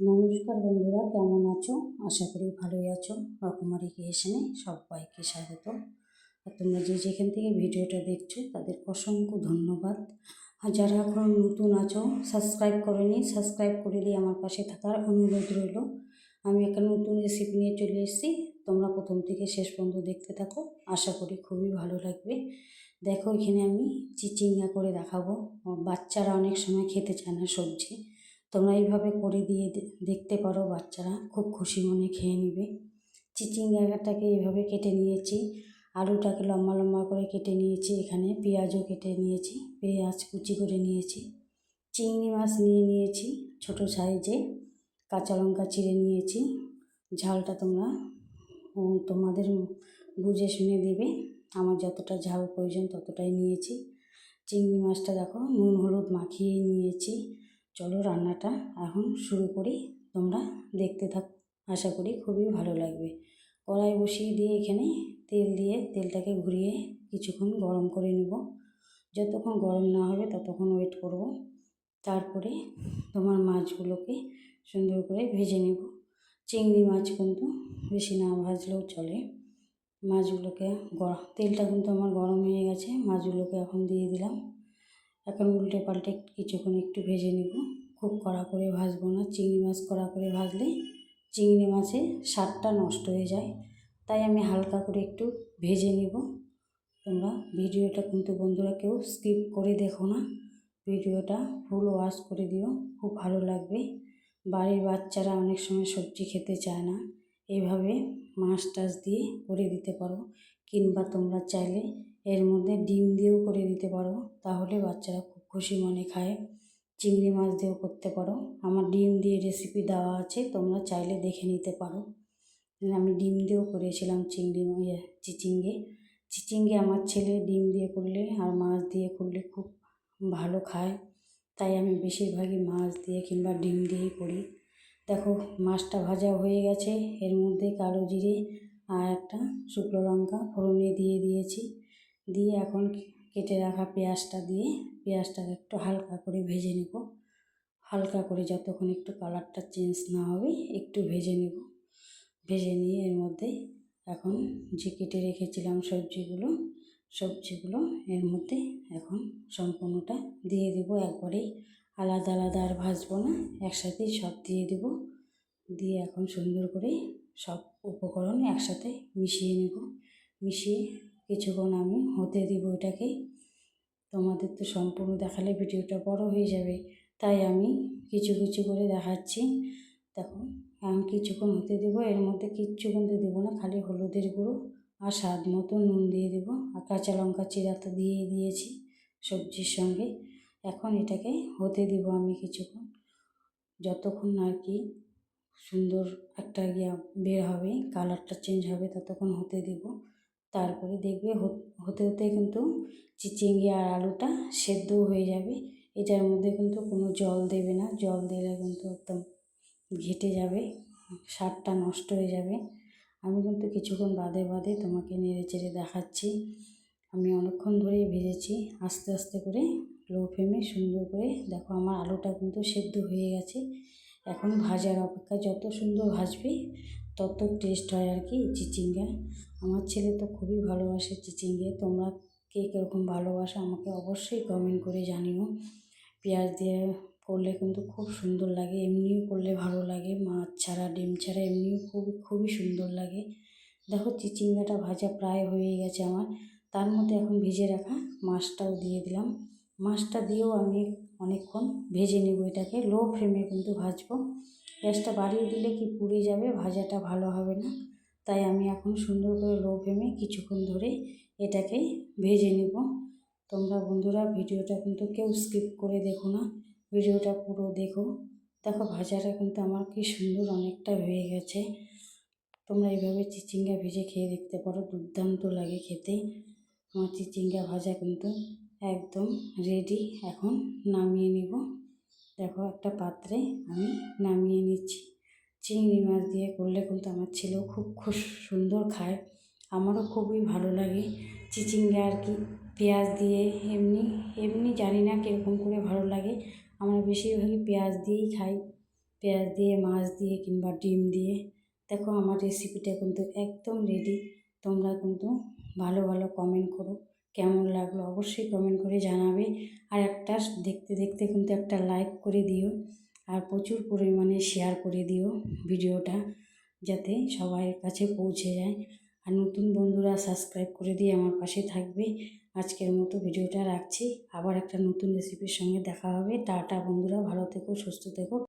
নমস্কার বন্ধুরা, কেমন আছো? আশা করি ভালোই আছো। রকমারি ক্রিয়েশনে সবাইকে স্বাগত। আর তোমরা যে যেখান থেকে ভিডিওটা দেখছ, তাদের অসংখ্য ধন্যবাদ। আর যারা এখন নতুন আছো, সাবস্ক্রাইব করেনি, সাবস্ক্রাইব করে দিয়ে আমার পাশে থাকার অনুরোধ রইল। আমি একটা নতুন রেসিপি নিয়ে চলে এসেছি। তোমরা প্রথম থেকে শেষ পর্যন্ত দেখতে থাকো। আশা করি খুবই ভালো লাগবে। দেখো, এখানে আমি চিচিঙ্গা করে দেখাবো। বাচ্চারা অনেক সময় খেতে চায় না সবজি। তোমরা এইভাবে করে দিয়ে দেখতে পারো বাচ্চারা, খুব খুশি মনে খেয়ে নেবে। চিচিঙ্গাটাকে এইভাবে কেটে নিয়েছি, আলুটাকে লম্বা লম্বা করে কেটে নিয়েছি, এখানে পেঁয়াজও কেটে নিয়েছি, পেঁয়াজ কুচি করে নিয়েছি। চিংড়ি মাছ নিয়ে নিয়েছি, ছোট সাইজে কাঁচা লঙ্কা চিড়ে নিয়েছি। ঝালটা তোমরা তোমাদের বুঝে শুনে দেবে, আমার যতটা ঝাল প্রয়োজন ততটাই নিয়েছি। চিংড়ি মাছটা দেখো, নুন হলুদ মাখিয়ে নিয়েছি। চলো রান্নাটা এখন শুরু করি। তোমরা দেখতে থাক, আশা করি খুবই ভালো লাগবে। কড়াই বসিয়ে দিয়ে এখানে তেল দিয়ে তেলটাকে ঘুরিয়ে কিছুক্ষণ গরম করে নেব। যতক্ষণ গরম না হবে ততক্ষণ ওয়েট করব। তারপরে তোমার মাছগুলোকে সুন্দর করে ভেজে নেব। চিংড়ি মাছ কিন্তু বেশি না ভাজলেও চলে। মাছগুলোকে তেলটা কিন্তু আমার গরম হয়ে গেছে, মাছগুলোকে এখন দিয়ে দিলাম। এখন উল্টে পাল্টে কিছুক্ষণ একটু ভেজে নেব। খুব কড়া করে ভাজবো না, চিংড়ি মাছ কড়া করে ভাজলে চিংড়ি মাছের স্বাদটা নষ্ট হয়ে যায়। তাই আমি হালকা করে একটু ভেজে নেব। তোমরা ভিডিওটা কিন্তু বন্ধুরা কেউ স্কিপ করে দেখো না। ভিডিওটা ফুল ওয়াশ করে দিও, খুব ভালো লাগবে। বাড়ির বাচ্চারা অনেক সময় সবজি খেতে চায় না। এইভাবে মাছ টাছ দিয়ে করে দিতে পারো। কিংবা তোমরা চাইলে এর মধ্যে ডিম দিয়েও করে দিতে পারো। তাহলে বাচ্চারা খুব খুশি মনে খায়। চিংড়ি মাছ দিয়েও করতে পারো। আমার ডিম দিয়ে রেসিপি দেওয়া আছে, তোমরা চাইলে দেখে নিতে পারো। আমি ডিম দিয়েও করেছিলাম চিংড়ি চিচিঙ্গে। চিচিঙ্গে আমার ছেলে ডিম দিয়ে করলে আর মাছ দিয়ে করলে খুব ভালো খায়। তাই আমি বেশিরভাগই মাছ দিয়ে কিংবা ডিম দিয়েই করি। দেখো, মাছটা ভাজা হয়ে গেছে। এর মধ্যে কালো জিরে আর একটা শুকনো লঙ্কা ফোড়নে দিয়ে দিয়েছি। দিয়ে এখন কেটে রাখা পেঁয়াজটা দিয়ে পেঁয়াজটাকে একটু হালকা করে ভেজে নেব। হালকা করে যতক্ষণ একটু কালারটা চেঞ্জ না হবে, একটু ভেজে নেব। ভেজে নিয়ে এর মধ্যে এখন যে কেটে রেখেছিলাম সবজিগুলো সবজিগুলো এর মধ্যে এখন সম্পূর্ণটা দিয়ে দেবো। একবারেই আলাদা আলাদা আর ভাজবো না একসাথেই সব দিয়ে দেব। দিয়ে এখন সুন্দর করে সব উপকরণ একসাথে মিশিয়ে নেব। মিশিয়ে কিছুক্ষণ আমি হতে দিব এটাকে। তোমাদের তো সম্পূর্ণ দেখালে ভিডিওটা বড় হয়ে যাবে। তাই আমি কিছু কিছু করে দেখাচ্ছি। দেখো, আমি কিছুক্ষণ হতে দেবো, এর মধ্যে কিচ্ছু কিন্তু দেবো না, খালি হলুদের গুঁড়ো আর স্বাদ মতো নুন দিয়ে দেবো আর কাঁচা লঙ্কা চিরা তো দিয়েই দিয়েছি সবজির সঙ্গে। এখন এটাকে হতে দিব আমি কিছুক্ষণ। যতক্ষণ আর কি সুন্দর একটা ইয়া বের হবে, কালারটা চেঞ্জ হবে, ততক্ষণ হতে দেব। তারপরে দেখবে হতে হতে কিন্তু চিচিঙ্গি আর আলুটা সেদ্ধ হয়ে যাবে। এটার মধ্যে কিন্তু কোনো জল দেবে না। জল দিলে কিন্তু একদম ঘেটে যাবে, স্বাদটা নষ্ট হয়ে যাবে। আমি কিন্তু কিছুক্ষণ বাদে বাদে তোমাকে নেড়ে চেড়ে দেখাচ্ছি। আমি অনেকক্ষণ ধরেই ভেজেছি। আস্তে আস্তে করে লো ফ্লেমে সুন্দর করে দেখো আমার আলুটা কিন্তু সেদ্ধ হয়ে গেছে। এখন ভাজার অপেক্ষা যত সুন্দর ভাজবে তত টেস্ট হয় আর কি চিচিঙ্গা। আমার ছেলে তো খুবই ভালোবাসে চিচিঙ্গে। তোমরা কে কীরকম ভালোবাসো আমাকে অবশ্যই কমেন্ট করে জানিও। পেঁয়াজ দিয়ে করলে কিন্তু খুব সুন্দর লাগে, এমনিও করলে ভালো লাগে। মাছ ছাড়া, ডিম ছাড়া এমনিও খুব, খুবই সুন্দর লাগে। দেখো চিচিঙ্গাটা ভাজা প্রায় হয়ে গেছে আমার। তার মধ্যে এখন ভেজে রাখা মাছটাও দিয়ে দিলাম। মাছটা দিয়েও আমি অনেকক্ষণ ভেজে নেব এটাকে। লো ফ্লেমে কিন্তু ভাজবো। গ্যাসটা বাড়িয়ে দিলে কি পুড়ে যাবে? ভাজাটা ভালো হবে না। তাই আমি এখন সুন্দর করে লো ফ্লেমে কিছুক্ষণ ধরে এটাকে ভেজে নেব। তোমরা বন্ধুরা, ভিডিওটা কিন্তু কেউ স্কিপ করে দেখো না। ভিডিওটা পুরো দেখো। দেখো, ভাজাটা কিন্তু আমার কি সুন্দর অনেকটা হয়ে গেছে। তোমরা এইভাবে চিচিঙ্গা ভেজে খেয়ে দেখতে পারো, দুর্দান্ত লাগে খেতে। আমার চিচিঙ্গা ভাজা কিন্তু একদম রেডি এখন নামিয়ে নিব। দেখো একটা পাত্রে আমি নামিয়ে নিচ্ছি। চিংড়ি মাছ দিয়ে করলে কিন্তু আমার ছেলেও খুব খুব সুন্দর খায়। আমারও খুবই ভালো লাগে। চিচিঙ্গা আর কি, পেঁয়াজ দিয়ে এমনি এমনি জানি না কীরকম করে ভালো লাগে। আমরা বেশিরভাগই পেঁয়াজ দিয়েই খাই। পেঁয়াজ দিয়ে, মাছ দিয়ে কিংবা ডিম দিয়ে। দেখো আমার রেসিপিটা কিন্তু একদম রেডি তোমরা কিন্তু ভালো ভালো কমেন্ট করো। কেমন লাগল অবশ্যই কমেন্ট করে জানাবে। আর একটা দেখতে দেখতে কিন্তু একটা লাইক করে দিও। আর প্রচুর পরিমাণে শেয়ার করে দিও ভিডিওটা যাতে সবার কাছে পৌঁছে যায়। আর নতুন বন্ধুরা সাবস্ক্রাইব করে দিয়ে আমার পাশে থাকবে। আজকের মতো ভিডিওটা রাখছি। আবার একটা নতুন রেসিপির সঙ্গে দেখা হবে। টাটা বন্ধুরা, ভালো থেকো, সুস্থ থেকো।